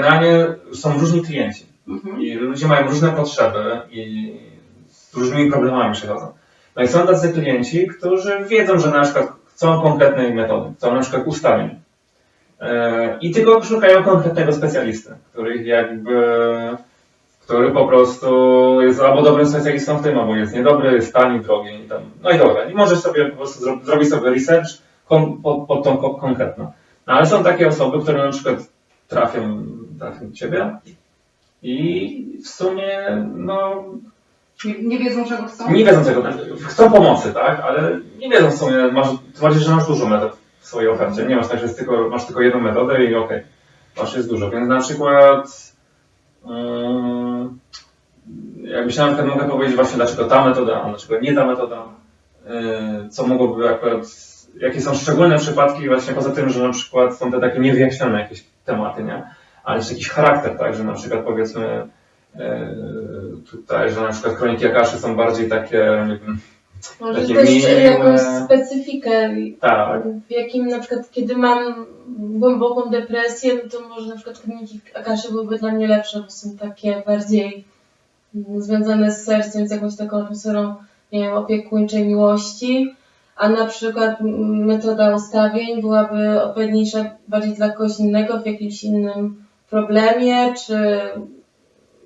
Generalnie są różni klienci Mhm. i ludzie mają różne potrzeby i z różnymi problemami przychodzą. No i są tacy klienci, którzy wiedzą, że na przykład chcą konkretnej metody, chcą na przykład ustawień. E, I tylko szukają konkretnego specjalisty, który jakby, który po prostu jest albo dobrym specjalistą w tym, albo jest niedobry, jest tani, drogi i tam. No i dobra. I możesz sobie po prostu zro- zrobić sobie research pod, pod tą ko- konkretną. No ale są takie osoby, które na przykład trafią, do ciebie i w sumie no, Nie, nie wiedzą czego chcą? nie wiedzą czego, chcą pomocy, tak, ale nie wiedzą w sumie, masz, że masz dużo metod w swojej ofercie. Nie masz tak, że tylko, masz tylko jedną metodę i okej, masz jest dużo. Więc na przykład mm, jakbyś na przykład mogę powiedzieć właśnie dlaczego ta metoda, a dlaczego nie ta metoda, yy, co mogłoby akurat, jakie są szczególne przypadki właśnie poza tym, że na przykład są te takie niewyjaśnione jakieś tematy, nie? Ale jeszcze jakiś charakter, tak, że na przykład powiedzmy e, tutaj, że na przykład kroniki Akaszy są bardziej takie, nie wiem, Może Takie też jakąś specyfikę, tak, w jakim na przykład kiedy mam głęboką depresję, no to może na przykład kroniki Akaszy byłyby dla mnie lepsze, bo są takie bardziej mm, związane z sercem, z jakąś taką atmosferą, nie wiem, opiekuńczej miłości, a na przykład mm, metoda ustawień byłaby odpowiedniejsza bardziej dla kogoś innego w jakimś innym problemie, czy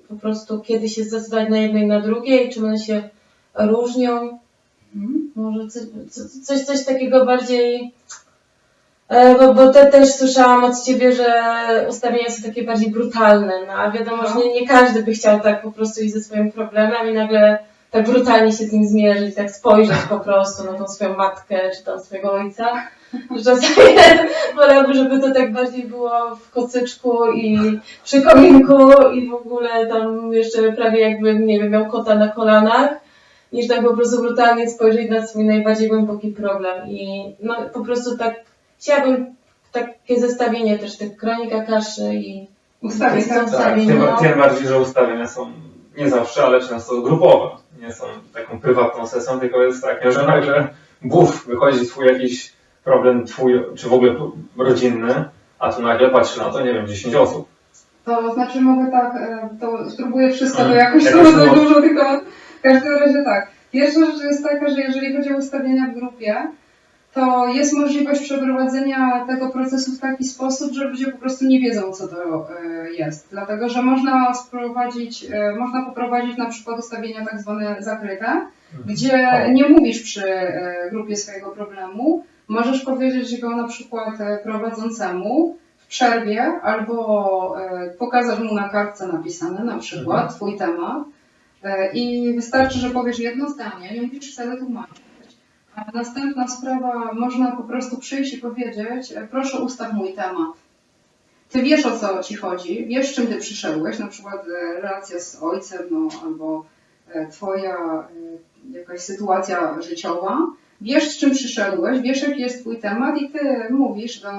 po prostu kiedy się zdecydować na jedno i na drugie, i czy one się różnią. Mhm. Może coś, co- coś, coś takiego bardziej. e, Bo, bo te, też słyszałam od ciebie, że ustawienia są takie bardziej brutalne, no a wiadomo, że nie, nie każdy by chciał tak po prostu iść ze swoim problemem i nagle tak brutalnie się z nim zmierzyć, tak spojrzeć po prostu na tą swoją matkę czy tam swojego ojca. Że Czasami wolałby, żeby to tak bardziej było w kocyczku i przy kominku i w ogóle tam jeszcze prawie jakby, nie wiem, miał kota na kolanach niż tak po prostu brutalnie spojrzeć na swój najbardziej głęboki problem. I no po prostu tak chciałabym takie zestawienie też tych kronik Akaszy i Ustawień, tak? tak, ustawień, tym, no. tym bardziej, że ustawienia są nie zawsze, ale często grupowe, nie są taką prywatną sesją, tylko jest takie, że nagle buf, wychodzi twój jakiś problem twój, czy w ogóle rodzinny, a tu nagle patrzy na to, nie wiem, 10 osób. To znaczy mogę tak, e, to spróbuję wszystko, bo Mhm. jakoś to dużo tych tematów. W każdym razie tak. Pierwsza rzecz jest taka, że jeżeli chodzi o ustawienia w grupie, to jest możliwość przeprowadzenia tego procesu w taki sposób, że ludzie po prostu nie wiedzą, co to e, jest. Dlatego, że można sprowadzić, e, można poprowadzić na przykład ustawienia tak zwane zakryte, gdzie nie mówisz przy grupie swojego problemu, możesz powiedzieć go na przykład e, prowadzącemu w przerwie albo e, pokazać mu na kartce napisane na przykład twój temat e, i wystarczy, że powiesz jedno zdanie, nie musisz wcale tłumaczyć. A następna sprawa, można po prostu przyjść i powiedzieć, proszę ustaw mój temat. Ty wiesz o co ci chodzi, wiesz czym ty przyszedłeś, na przykład relacja z ojcem, no, albo twoja jakaś sytuacja życiowa, wiesz z czym przyszedłeś, wiesz jaki jest twój temat i ty mówisz do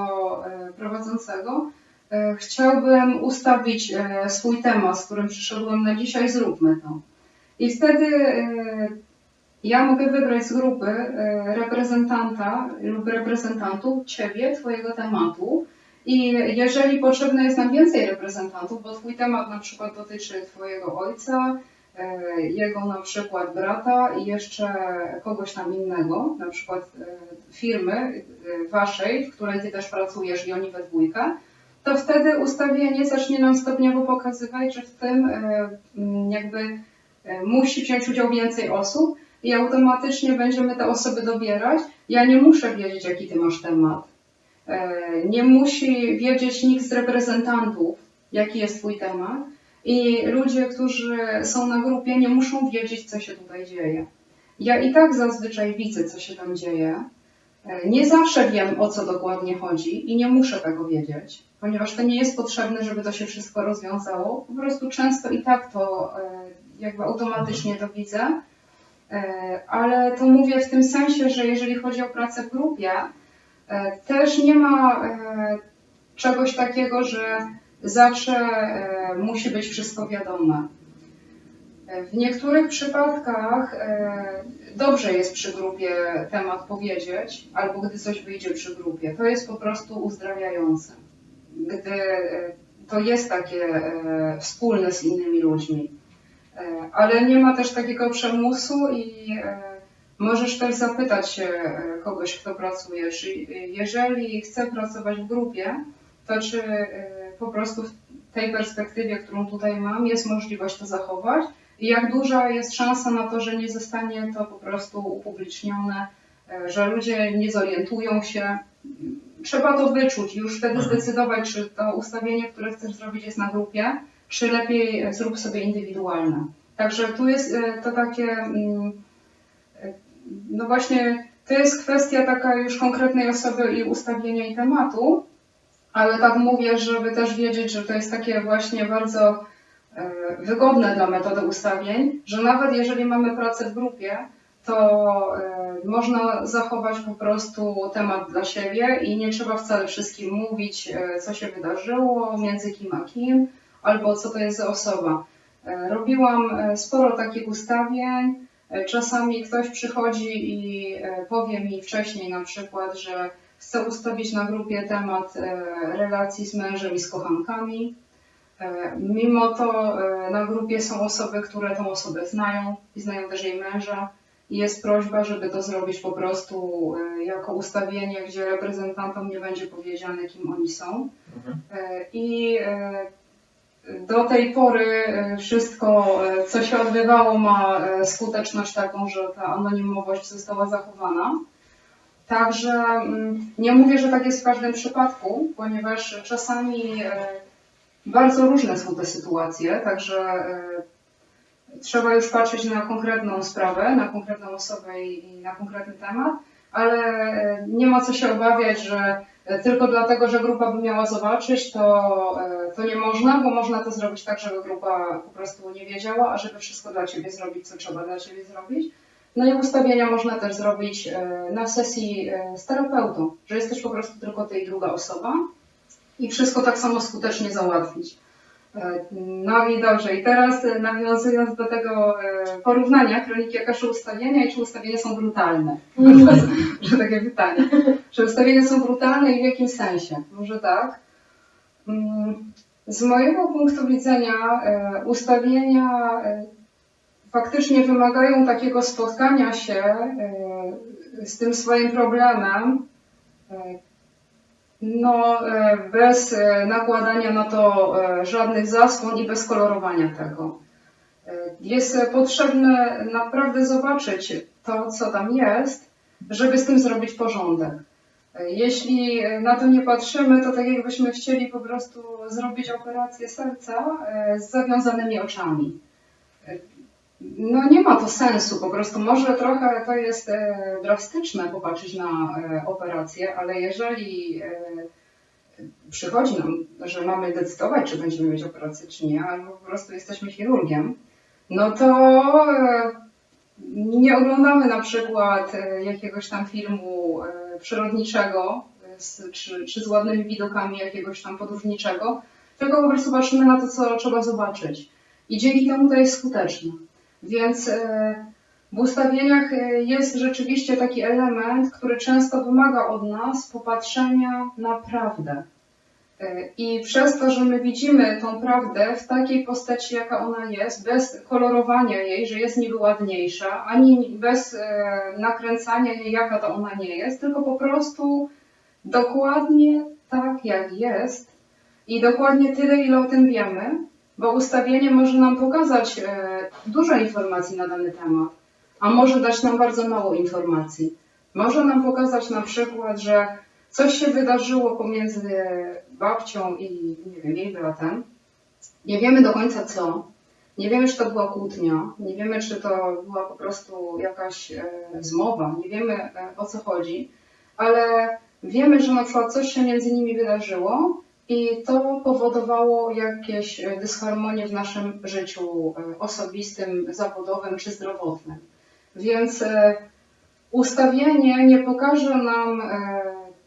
e, prowadzącego, e, chciałbym ustawić e, swój temat, z którym przyszedłem na dzisiaj, zróbmy to. I wtedy ja mogę wybrać z grupy reprezentanta lub reprezentantów ciebie, twojego tematu. I jeżeli potrzebne jest nam więcej reprezentantów, bo twój temat na przykład dotyczy twojego ojca, jego na przykład brata i jeszcze kogoś tam innego, na przykład e, firmy e, waszej, w której ty też pracujesz i oni we dwójkę, to wtedy ustawienie zacznie nam stopniowo pokazywać, że w tym e, jakby e, musi wziąć udział więcej osób i automatycznie będziemy te osoby dobierać. Ja nie muszę wiedzieć, jaki ty masz temat. E, Nie musi wiedzieć nikt z reprezentantów, jaki jest twój temat. I ludzie, którzy są na grupie, nie muszą wiedzieć, co się tutaj dzieje. Ja i tak zazwyczaj widzę, co się tam dzieje. E, Nie zawsze wiem, o co dokładnie chodzi i nie muszę tego wiedzieć, ponieważ to nie jest potrzebne, żeby to się wszystko rozwiązało. Po prostu często i tak to e, jakby automatycznie to widzę. E, Ale to mówię w tym sensie, że jeżeli chodzi o pracę w grupie, też nie ma czegoś takiego, że zawsze e, musi być wszystko wiadome. E, W niektórych przypadkach e, dobrze jest przy grupie temat powiedzieć, albo gdy coś wyjdzie przy grupie. To jest po prostu uzdrawiające. Gdy to jest takie wspólne z innymi ludźmi. Ale nie ma też takiego przymusu i możesz też zapytać kogoś, kto pracuje, czy jeżeli chce pracować w grupie, to czy po prostu w tej perspektywie, którą tutaj mam, jest możliwość to zachować i jak duża jest szansa na to, że nie zostanie to po prostu upublicznione, e, że ludzie nie zorientują się. Trzeba to wyczuć i już wtedy Mhm. zdecydować, czy to ustawienie, które chcesz zrobić jest na grupie, czy lepiej zrób sobie indywidualne. Także tu jest e, to takie, mm, e, no właśnie, to jest kwestia taka już konkretnej osoby i ustawienia i tematu, ale tak mówię, żeby też wiedzieć, że to jest takie właśnie bardzo e, wygodne dla metody ustawień, że nawet jeżeli mamy pracę w grupie, to e, można zachować po prostu temat dla siebie i nie trzeba wcale wszystkim mówić, e, co się wydarzyło, między kim a kim, albo co to jest za osoba. Robiłam sporo takich ustawień. Czasami ktoś przychodzi i powie mi wcześniej na przykład, że chce ustawić na grupie temat e, relacji z mężem i z kochankami. E, Mimo to e, na grupie są osoby, które tą osobę znają i znają też jej męża. I jest prośba, żeby to zrobić po prostu jako ustawienie, gdzie reprezentantom nie będzie powiedziane, kim oni są. Mhm. I do tej pory wszystko, co się odbywało, ma skuteczność taką, że ta anonimowość została zachowana. Także mm, nie mówię, że tak jest w każdym przypadku, ponieważ czasami e, bardzo różne są te sytuacje, także e, trzeba już patrzeć na konkretną sprawę, na konkretną osobę i na konkretny temat, ale e, nie ma co się obawiać, że tylko dlatego, że grupa by miała zobaczyć, to, to nie można, bo można to zrobić tak, żeby grupa po prostu nie wiedziała, a żeby wszystko dla Ciebie zrobić, co trzeba dla Ciebie zrobić. No i ustawienia można też zrobić e, na sesji e, z terapeutą, że jesteś po prostu tylko Ty i druga osoba i wszystko tak samo skutecznie załatwić. E, No i dobrze, i teraz nawiązując do tego porównania kroniki Akaszy ustawienia i czy ustawienia są brutalne. że takie pytanie. Czy ustawienia są brutalne i w jakim sensie? Może tak. Mm, Z mojego punktu widzenia ustawienia faktycznie wymagają takiego spotkania się e, z tym swoim problemem, e, no, e, bez nakładania na to żadnych zasłon i bez kolorowania tego. Jest potrzebne naprawdę zobaczyć to, co tam jest, żeby z tym zrobić porządek. Jeśli na to nie patrzymy, to tak jakbyśmy chcieli po prostu zrobić operację serca z zawiązanymi oczami. No nie ma to sensu, po prostu może trochę to jest e, drastyczne popatrzeć na e, operację, ale jeżeli e, przychodzi nam, że mamy decydować, czy będziemy mieć operację, czy nie, albo po prostu jesteśmy chirurgiem, no to nie oglądamy na przykład jakiegoś tam filmu przyrodniczego czy, czy z ładnymi widokami jakiegoś tam podróżniczego, tylko po prostu patrzymy na to, co trzeba zobaczyć. I dzięki temu to jest skuteczne. Więc e, w ustawieniach e, jest rzeczywiście taki element, który często wymaga od nas popatrzenia na prawdę. E, I przez to, że my widzimy tą prawdę w takiej postaci, jaka ona jest, bez kolorowania jej, że jest niby ładniejsza, ani bez nakręcania jej, jaka to ona nie jest, tylko po prostu dokładnie tak, jak jest i dokładnie tyle, ile o tym wiemy, bo ustawienie może nam pokazać e, dużo informacji na dany temat, a może dać nam bardzo mało informacji. Może nam pokazać na przykład, że coś się wydarzyło pomiędzy babcią i nie wiem, jej bratem. Nie wiemy do końca co. Nie wiemy, czy to była kłótnia, nie wiemy, czy to była po prostu jakaś e, zmowa, nie wiemy e, o co chodzi, ale wiemy, że na przykład coś się między nimi wydarzyło i to powodowało jakieś e, dysharmonie w naszym życiu e, osobistym, zawodowym czy zdrowotnym. Więc e, ustawienie nie pokaże nam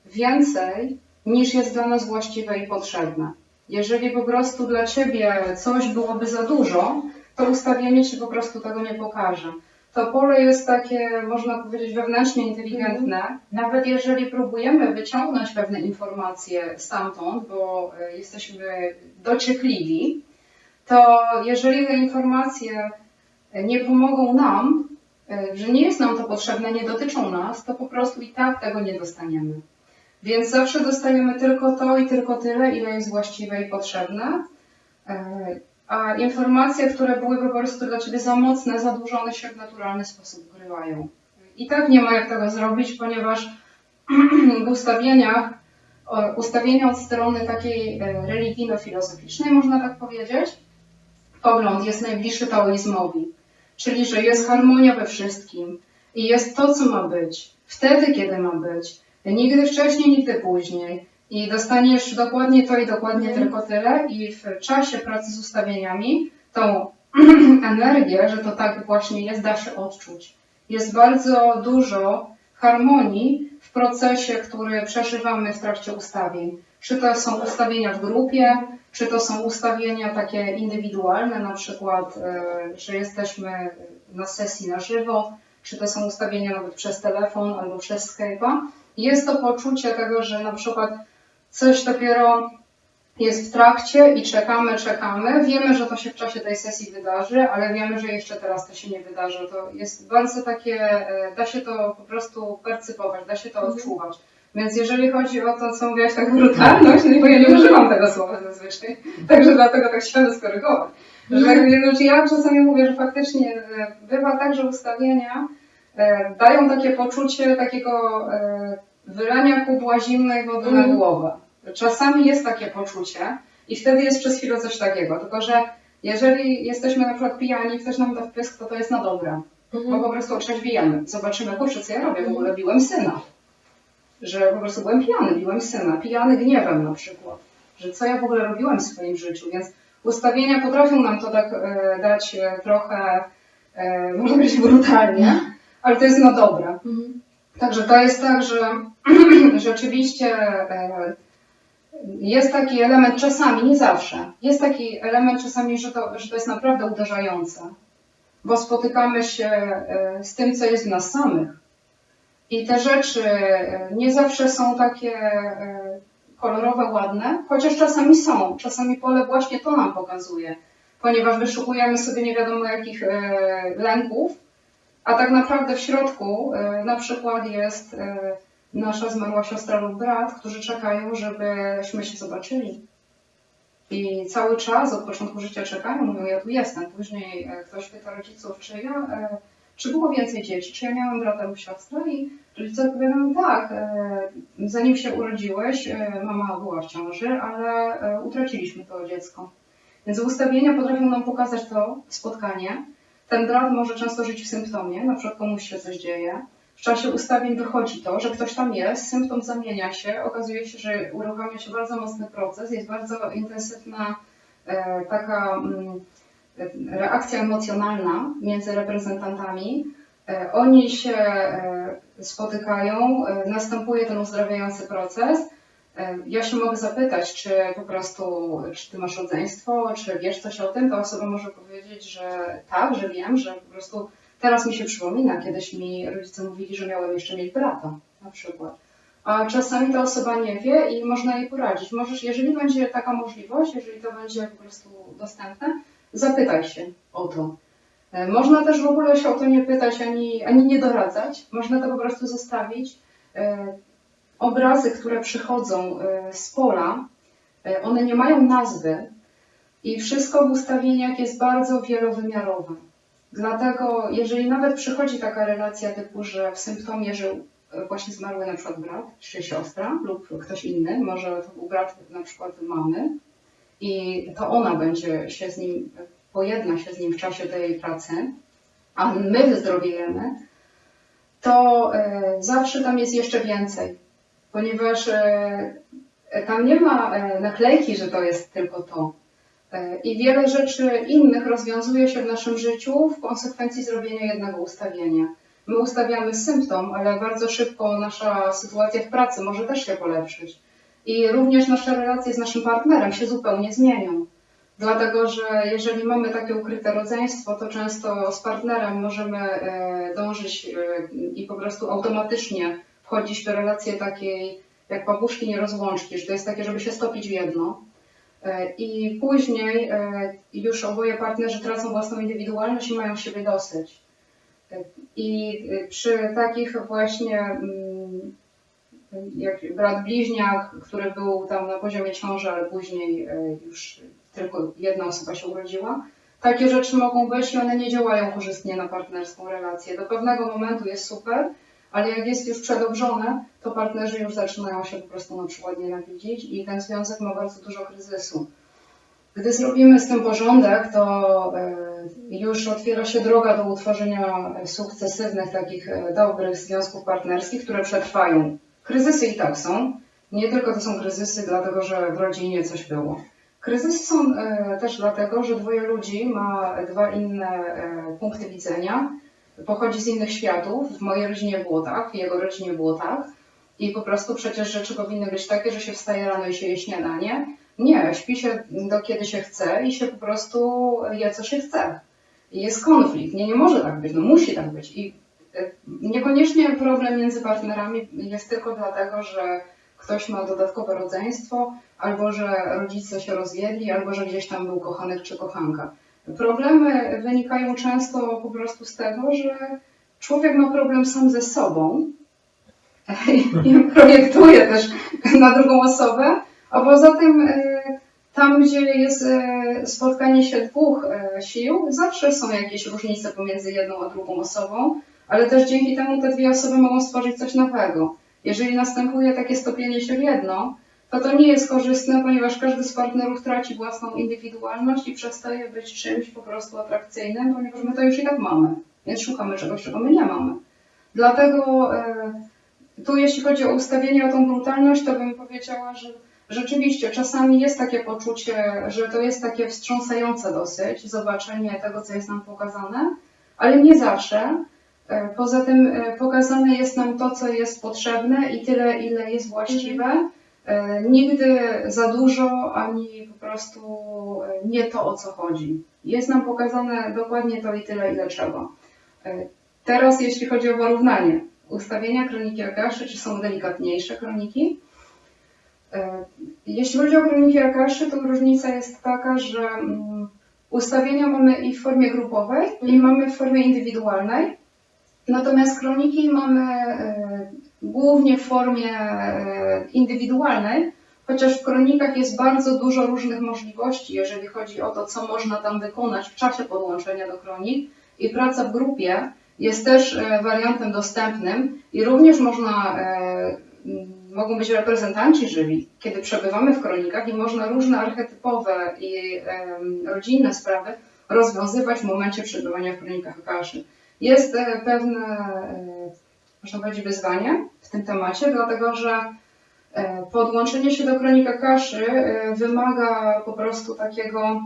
więcej niż jest dla nas właściwe i potrzebne. Jeżeli po prostu dla Ciebie coś byłoby za dużo, to ustawienie Ci po prostu tego nie pokaże. To pole jest takie, można powiedzieć, wewnętrznie inteligentne. Nawet jeżeli próbujemy wyciągnąć pewne informacje stamtąd, bo e, jesteśmy dociekliwi, to jeżeli te informacje e, nie pomogą nam, e, że nie jest nam to potrzebne, nie dotyczą nas, to po prostu i tak tego nie dostaniemy. Więc zawsze dostajemy tylko to i tylko tyle, ile jest właściwe i potrzebne. Informacje, które byłyby po prostu dla Ciebie za mocne, zadłużone się w naturalny sposób ukrywają. I tak nie ma jak tego zrobić, ponieważ w ustawieniach, ustawienia od strony takiej e, religijno-filozoficznej, można tak powiedzieć, pogląd jest najbliższy taoizmowi, czyli że jest harmonia we wszystkim i jest to, co ma być, wtedy, kiedy ma być, nigdy wcześniej, nigdy później. I dostaniesz dokładnie to i dokładnie Mhm. tylko tyle, i w czasie pracy z ustawieniami tą energię, że to tak właśnie jest, da się odczuć. Jest bardzo dużo harmonii w procesie, który przeżywamy w trakcie ustawień. Czy to są ustawienia w grupie, czy to są ustawienia takie indywidualne, na przykład, e, że jesteśmy na sesji na żywo, czy to są ustawienia nawet przez telefon albo przez Skype'a. Jest to poczucie tego, że na przykład coś dopiero jest w trakcie i czekamy, czekamy. Wiemy, że to się w czasie tej sesji wydarzy, ale wiemy, że jeszcze teraz to się nie wydarzy. To jest bardzo takie, e, da się to po prostu percypować, da się to Mhm. odczuwać. Więc jeżeli chodzi o to, co mówiłaś, tak brutalność, no bo ja nie używam tego słowa zazwyczaj, także dlatego tak chciałam skorygować. Że tak, znaczy ja czasami mówię, że faktycznie e, bywa tak, że ustawienia e, dają takie poczucie takiego wylania kubła zimnej wody na Mhm. głowę. Czasami jest takie poczucie i wtedy jest przez chwilę coś takiego, tylko że jeżeli jesteśmy na przykład pijani, ktoś nam da wpysk, to to jest na dobre, bo Mhm. po prostu otrzeźwijemy. Zobaczymy, kurczę, co ja robię, w ogóle biłem syna. Że po prostu byłem pijany, biłem syna, pijany gniewem na przykład. Że co ja w ogóle robiłem w swoim życiu, więc ustawienia potrafią nam to tak e, dać e, trochę, e, można powiedzieć, brutalnie, ale to jest na dobre. Mhm. Także to jest tak, że rzeczywiście e, jest taki element czasami, nie zawsze, jest taki element czasami, że to, że to jest naprawdę uderzające, bo spotykamy się e, z tym, co jest w nas samych. I te rzeczy e, nie zawsze są takie e, kolorowe, ładne, chociaż czasami są. Czasami pole właśnie to nam pokazuje, ponieważ wyszukujemy sobie nie wiadomo jakich lęków, a tak naprawdę w środku na przykład jest nasza zmarła siostra lub brat, którzy czekają, żebyśmy się zobaczyli. I cały czas od początku życia czekają, mówią, ja tu jestem. Później e, ktoś pyta rodziców, czy ja, e, czy było więcej dzieci, czy ja miałam brata lub siostrę i rodzice odpowiadają, tak, e, zanim się urodziłeś, mama była w ciąży, ale utraciliśmy to dziecko. Więc ustawienia potrafią nam pokazać to spotkanie. Ten brat może często żyć w symptomie, na przykład komuś się coś dzieje. W czasie ustawień wychodzi to, że ktoś tam jest, symptom zamienia się, okazuje się, że uruchamia się bardzo mocny proces, jest bardzo intensywna e, taka mm, reakcja emocjonalna między reprezentantami. E, oni się e, spotykają, następuje ten uzdrawiający proces. Ja się mogę zapytać, czy po prostu, czy ty masz rodzeństwo, czy wiesz coś o tym, ta osoba może powiedzieć, że tak, że wiem, że po prostu teraz mi się przypomina, kiedyś mi rodzice mówili, że miałem jeszcze mieć brata, na przykład. A czasami ta osoba nie wie i można jej poradzić. Możesz, jeżeli będzie taka możliwość, jeżeli to będzie po prostu dostępne, zapytaj się o to. E, Można też w ogóle się o to nie pytać ani, ani nie doradzać. Można to po prostu zostawić. E, Obrazy, które przychodzą e, z pola, one nie mają nazwy i wszystko w ustawieniach jest bardzo wielowymiarowe. Dlatego, jeżeli nawet przychodzi taka relacja typu, że w symptomie żył e, właśnie zmarły na przykład brat czy siostra lub ktoś inny, może to był brat na przykład mamy i to ona będzie się z nim, pojedna się z nim w czasie tej pracy, a my wyzdrowiejemy, to e, zawsze tam jest jeszcze więcej, ponieważ e, tam nie ma naklejki, że to jest tylko to. E, I wiele rzeczy innych rozwiązuje się w naszym życiu w konsekwencji zrobienia jednego ustawienia. My ustawiamy symptom, ale bardzo szybko nasza sytuacja w pracy może też się polepszyć. I również nasze relacje z naszym partnerem się zupełnie zmienią. Dlatego, że jeżeli mamy takie ukryte rodzeństwo, to często z partnerem możemy e, dążyć e, i po prostu automatycznie wchodzić w relację takiej jak babuszki nierozłączki, że to jest takie, żeby się stopić w jedno. E, I później e, już oboje partnerzy tracą własną indywidualność i mają siebie dosyć. E, I przy takich właśnie, mm, jak brat bliźniak, który był tam na poziomie ciąży, ale później już tylko jedna osoba się urodziła, takie rzeczy mogą być i one nie działają korzystnie na partnerską relację. Do pewnego momentu jest super, ale jak jest już przedobrzone, to partnerzy już zaczynają się po prostu na przykład nienawidzić i ten związek ma bardzo dużo kryzysu. Gdy zrobimy z tym porządek, to e, już otwiera się droga do utworzenia sukcesywnych, takich e, dobrych związków partnerskich, które przetrwają. Kryzysy i tak są. Nie tylko to są kryzysy, dlatego że w rodzinie coś było. Kryzysy są e, też dlatego, że dwoje ludzi ma dwa inne punkty widzenia, pochodzi z innych światów. W mojej rodzinie było tak, w jego rodzinie było tak. I po prostu przecież rzeczy powinny być takie, że się wstaje rano i się je śniadanie. Nie, śpi się do kiedy się chce i się po prostu je co się chce. I jest konflikt. Nie, nie może tak być, no musi tak być. I e, niekoniecznie problem między partnerami jest tylko dlatego, że ktoś ma dodatkowe rodzeństwo, albo że rodzice się rozwiedli, albo że gdzieś tam był kochanek czy kochanka. Problemy wynikają często po prostu z tego, że człowiek ma problem sam ze sobą i projektuje też na drugą osobę, a poza tym e, tam, gdzie jest e, spotkanie się dwóch e, sił, zawsze są jakieś różnice pomiędzy jedną a drugą osobą, ale też dzięki temu te dwie osoby mogą stworzyć coś nowego. Jeżeli następuje takie stopienie się w jedno, to to nie jest korzystne, ponieważ każdy z partnerów traci własną indywidualność i przestaje być czymś po prostu atrakcyjnym, ponieważ my to już i tak mamy, więc szukamy czegoś, czego my nie mamy. Dlatego e, tu jeśli chodzi o ustawienie, o tą brutalność, to bym powiedziała, że rzeczywiście czasami jest takie poczucie, że to jest takie wstrząsające dosyć, zobaczenie tego, co jest nam pokazane, ale nie zawsze. E, Poza tym e, pokazane jest nam to, co jest potrzebne i tyle, ile jest właściwe. E, Nigdy za dużo, ani po prostu e, nie to, o co chodzi. Jest nam pokazane dokładnie to i tyle, ile trzeba. E, Teraz, jeśli chodzi o porównanie, ustawienia kroniki Akaszy, czy są delikatniejsze kroniki? Jeśli chodzi o kroniki Akaszy, to różnica jest taka, że mm, ustawienia mamy i w formie grupowej, i mamy w formie indywidualnej. Natomiast kroniki mamy głównie w formie e, indywidualnej, chociaż w kronikach jest bardzo dużo różnych możliwości, jeżeli chodzi o to, co można tam wykonać w czasie podłączenia do kronik. I praca w grupie jest też e, wariantem dostępnym i również można, e, mogą być reprezentanci żywi, kiedy przebywamy w kronikach i można różne archetypowe i rodzinne sprawy rozwiązywać w momencie przebywania w kronikach Akaszy. Jest pewne, można powiedzieć, wyzwanie w tym temacie, dlatego że e, podłączenie się do kronika Kaszy e, wymaga po prostu takiego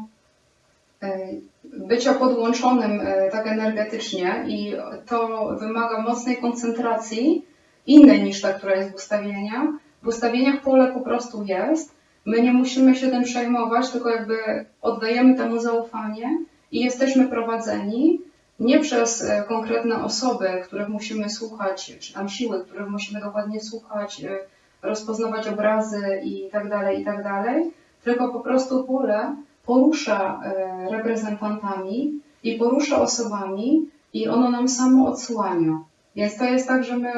e, bycia podłączonym tak energetycznie i to wymaga mocnej koncentracji, innej niż ta, która jest w ustawieniach. W ustawieniach pole po prostu jest. My nie musimy się tym przejmować, tylko jakby oddajemy temu zaufanie i jesteśmy prowadzeni nie przez e, konkretne osoby, których musimy słuchać, czy tam siły, których musimy dokładnie słuchać, e, rozpoznawać obrazy i tak dalej, i tak dalej, tylko po prostu pole porusza e, reprezentantami i porusza osobami i ono nam samo odsłania. Więc to jest tak, że my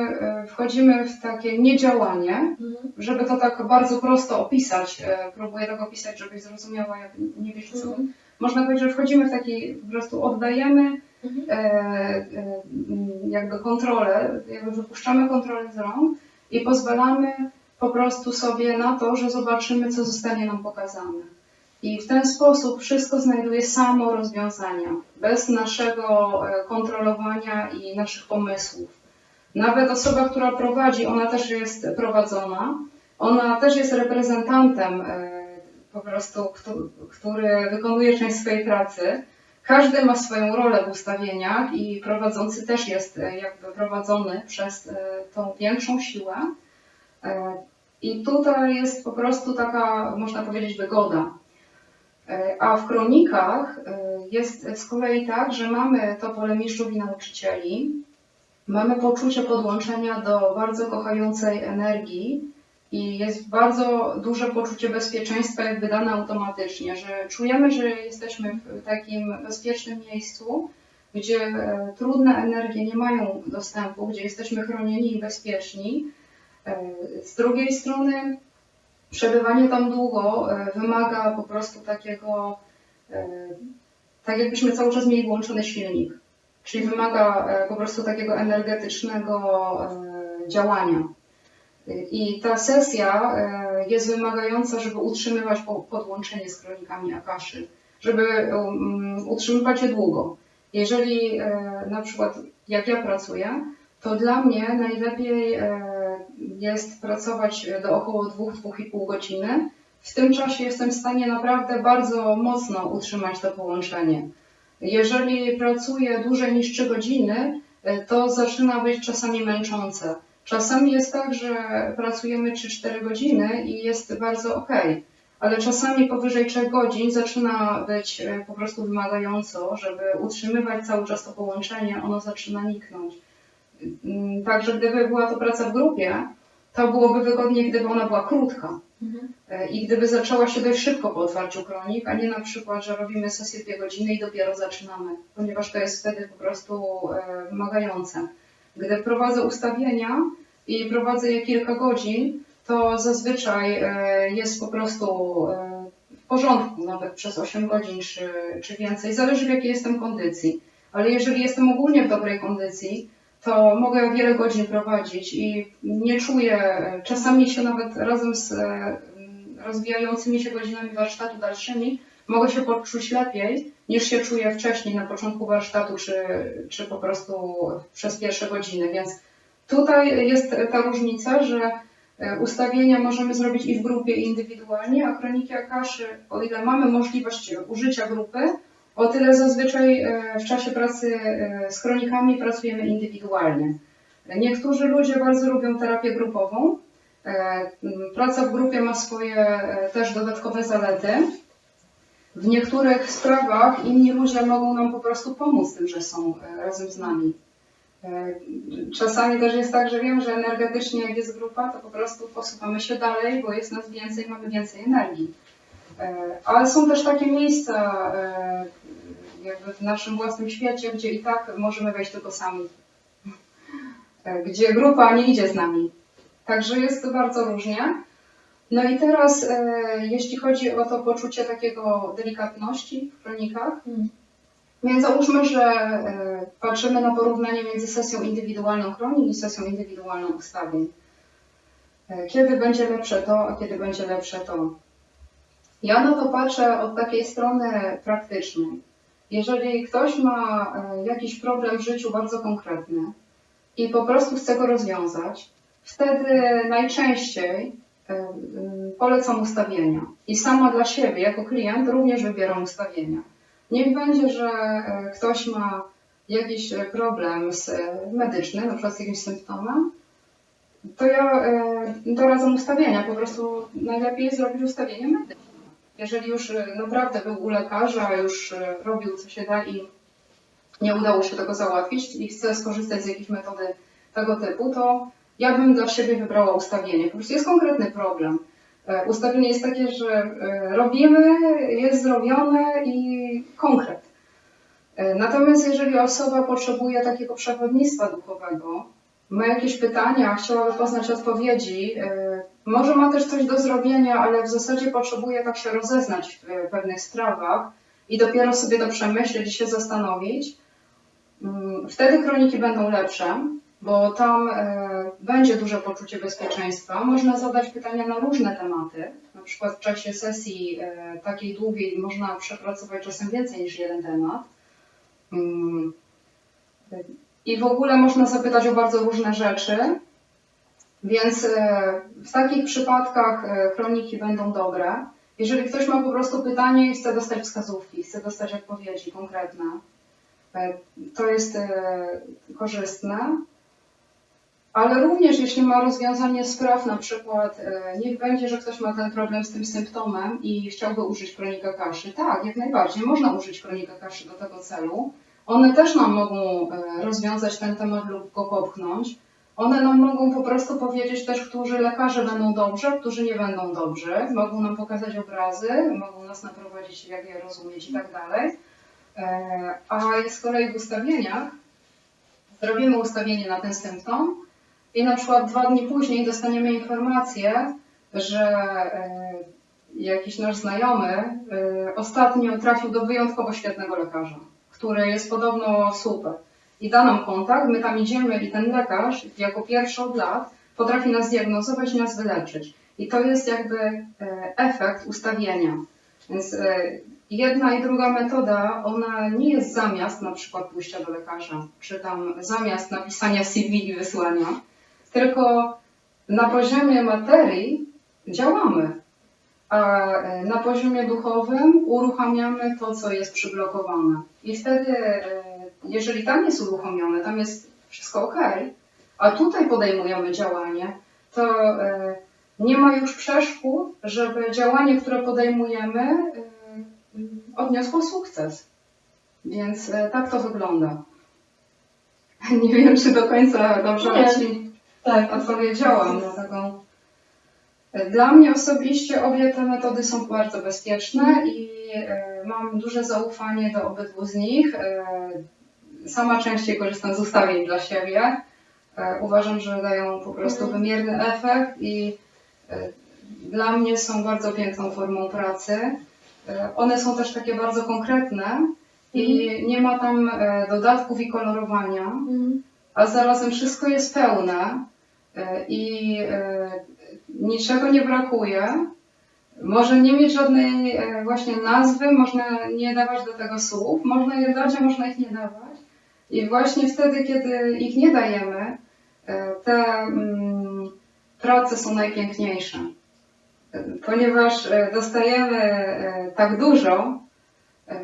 wchodzimy w takie niedziałanie, Mhm. żeby to tak bardzo prosto opisać, próbuję tak opisać, żebyś zrozumiała, jak nie wiesz co. Mhm. Można powiedzieć, że wchodzimy w taki, po prostu oddajemy Mhm. e, e, jakby kontrolę, jakby wypuszczamy kontrolę z rąk i pozwalamy po prostu sobie na to, że zobaczymy, co zostanie nam pokazane. I w ten sposób wszystko znajduje samo rozwiązania, bez naszego e, kontrolowania i naszych pomysłów. Nawet osoba, która prowadzi, ona też jest prowadzona, ona też jest reprezentantem po prostu, który wykonuje część swojej pracy. Każdy ma swoją rolę w ustawieniach i prowadzący też jest e, jakby prowadzony przez e, tą większą siłę. E, I tutaj jest po prostu taka, można powiedzieć, wygoda. A w kronikach jest z kolei tak, że mamy to pole mistrzów i nauczycieli, mamy poczucie podłączenia do bardzo kochającej energii i jest bardzo duże poczucie bezpieczeństwa jakby dane automatycznie, że czujemy, że jesteśmy w takim bezpiecznym miejscu, gdzie e, trudne energie nie mają dostępu, gdzie jesteśmy chronieni i bezpieczni. E, Z drugiej strony przebywanie tam długo e, wymaga po prostu takiego, tak jakbyśmy cały czas mieli włączony silnik, czyli wymaga po prostu takiego energetycznego działania. I ta sesja e, jest wymagająca, żeby utrzymywać po- podłączenie z kronikami Akaszy, żeby um, utrzymywać je długo. Jeżeli e, na przykład jak ja pracuję, to dla mnie najlepiej e, jest pracować do około 2-2,5 godziny. W tym czasie jestem w stanie naprawdę bardzo mocno utrzymać to połączenie. Jeżeli pracuję dłużej niż 3 godziny, to zaczyna być czasami męczące. Czasami jest tak, że pracujemy 3-4 godziny i jest bardzo ok, ale czasami powyżej 3 godzin zaczyna być e, po prostu wymagająco, żeby utrzymywać cały czas to połączenie, ono zaczyna niknąć. Mm, Także gdyby była to praca w grupie, to byłoby wygodniej, gdyby ona była krótka. E, I gdyby zaczęła się dość szybko po otwarciu kronik, a nie na przykład, że robimy sesję dwie godziny i dopiero zaczynamy, ponieważ to jest wtedy po prostu e, wymagające. Gdy prowadzę ustawienia i prowadzę je kilka godzin, to zazwyczaj e, jest po prostu e, w porządku, nawet przez 8 godzin czy, czy więcej, zależy w jakiej jestem kondycji. Ale jeżeli jestem ogólnie w dobrej kondycji, to mogę wiele godzin prowadzić i nie czuję, czasami się nawet razem z e, rozwijającymi się godzinami warsztatu dalszymi, mogę się poczuć lepiej niż się czuję wcześniej na początku warsztatu, czy, czy po prostu przez pierwsze godziny. Więc tutaj jest ta różnica, że e, ustawienia możemy zrobić i w grupie, i indywidualnie, a kroniki Akaszy, o ile mamy możliwość użycia grupy, o tyle zazwyczaj e, w czasie pracy e, z kronikami pracujemy indywidualnie. Niektórzy ludzie bardzo lubią terapię grupową. Praca w grupie ma swoje też dodatkowe zalety. W niektórych sprawach inni ludzie mogą nam po prostu pomóc tym, że są razem z nami. Czasami też jest tak, że wiem, że energetycznie jak jest grupa, to po prostu posuwamy się dalej, bo jest nas więcej, mamy więcej energii. E, Ale są też takie miejsca e, jakby w naszym własnym świecie, gdzie i tak możemy wejść tylko sami. E, Gdzie grupa nie idzie z nami. Także jest to bardzo różnie. No i teraz, jeśli chodzi o to poczucie takiego delikatności w kronikach, Mm. Więc załóżmy, że e, patrzymy na porównanie między sesją indywidualną kronik i sesją indywidualną ustawień. E, Kiedy będzie lepsze to, a kiedy będzie lepsze to? Ja na to patrzę od takiej strony praktycznej. Jeżeli ktoś ma e, jakiś problem w życiu bardzo konkretny i po prostu chce go rozwiązać, wtedy najczęściej polecam ustawienia. I sama dla siebie, jako klient, również wybieram ustawienia. Niech będzie, że e, ktoś ma jakiś e, problem z, e, medyczny, na przykład z jakimś symptomem, to ja doradzam ustawienia. Po prostu najlepiej jest zrobić ustawienie medyczne. Jeżeli już naprawdę był u lekarza, już robił co się da i nie udało się tego załatwić i chce skorzystać z jakiejś metody tego typu, to ja bym dla siebie wybrała ustawienie. Po prostu jest konkretny problem. E, Ustawienie jest takie, że e, robimy, jest zrobione i konkret. E, Natomiast jeżeli osoba potrzebuje takiego przewodnictwa duchowego, ma jakieś pytania, chciałaby poznać odpowiedzi, może ma też coś do zrobienia, ale w zasadzie potrzebuje tak się rozeznać w pewnych sprawach i dopiero sobie to przemyśleć i się zastanowić, mm, wtedy kroniki będą lepsze, bo tam e, będzie duże poczucie bezpieczeństwa. Można zadać pytania na różne tematy. Na przykład w czasie sesji e, takiej długiej można przepracować czasem więcej niż jeden temat. Mm, I w ogóle można zapytać o bardzo różne rzeczy. Więc e, w takich przypadkach kroniki będą dobre. Jeżeli ktoś ma po prostu pytanie i chce dostać wskazówki, chce dostać odpowiedzi konkretne, to jest korzystne. Ale również jeśli ma rozwiązanie spraw, na przykład e, niech będzie, że ktoś ma ten problem z tym symptomem i chciałby użyć kronika kaszy. Tak, jak najbardziej, można użyć kronika kaszy do tego celu. One też nam mogą e, rozwiązać ten temat lub go popchnąć. One nam mogą po prostu powiedzieć też, którzy lekarze będą dobrze, którzy nie będą dobrze. Mogą nam pokazać obrazy, mogą nas naprowadzić, jak je rozumieć i tak dalej. E, A z kolei w ustawieniach zrobimy ustawienie na ten symptom i na przykład dwa dni później dostaniemy informację, że e, jakiś nasz znajomy e, ostatnio trafił do wyjątkowo świetnego lekarza, który jest podobno super. I da nam kontakt, my tam idziemy i ten lekarz jako pierwszy od lat potrafi nas zdiagnozować i nas wyleczyć. I to jest jakby e, efekt ustawienia. Więc jedna i druga metoda, ona nie jest zamiast na przykład pójścia do lekarza, czy tam zamiast napisania CV i wysłania, tylko na poziomie materii działamy, a e, na poziomie duchowym uruchamiamy to, co jest przyblokowane. I wtedy, e, jeżeli tam jest uruchomione, tam jest wszystko ok, a tutaj podejmujemy działanie, to e, nie ma już przeszkód, żeby działanie, które podejmujemy, odniosło sukces. Więc tak to wygląda. Nie wiem, czy do końca dobrze Nie. Tak. odpowiedziałam na taką. Dla mnie osobiście obie te metody są bardzo bezpieczne i e, mam duże zaufanie do obydwu z nich. E, sama częściej korzystam z ustawień dla siebie. E, uważam, że dają po prostu Mhm. wymierny efekt i dla mnie są bardzo piękną formą pracy. One są też takie bardzo konkretne i nie ma tam dodatków i kolorowania Mhm. a zarazem wszystko jest pełne i e, niczego nie brakuje. Może nie mieć żadnej e, właśnie nazwy, można nie dawać do tego słów, można je dać, a można ich nie dawać. I właśnie wtedy, kiedy ich nie dajemy, e, te mm, prace są najpiękniejsze. E, Ponieważ e, dostajemy e, tak dużo e,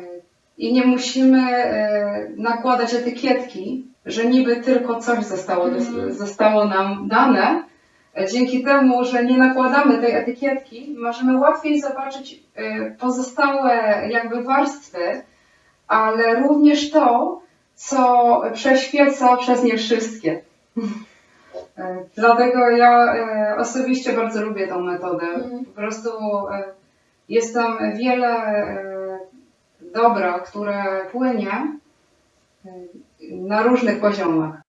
i nie musimy e, nakładać etykietki, że niby tylko coś zostało, Mhm. zostało nam dane. Dzięki temu, że nie nakładamy tej etykietki, możemy łatwiej zobaczyć e, pozostałe jakby warstwy, ale również to, co prześwieca przez nie wszystkie. E, Dlatego ja e, osobiście bardzo lubię tą metodę. Mhm. Po prostu jest tam wiele dobra, które płynie na różnych poziomach.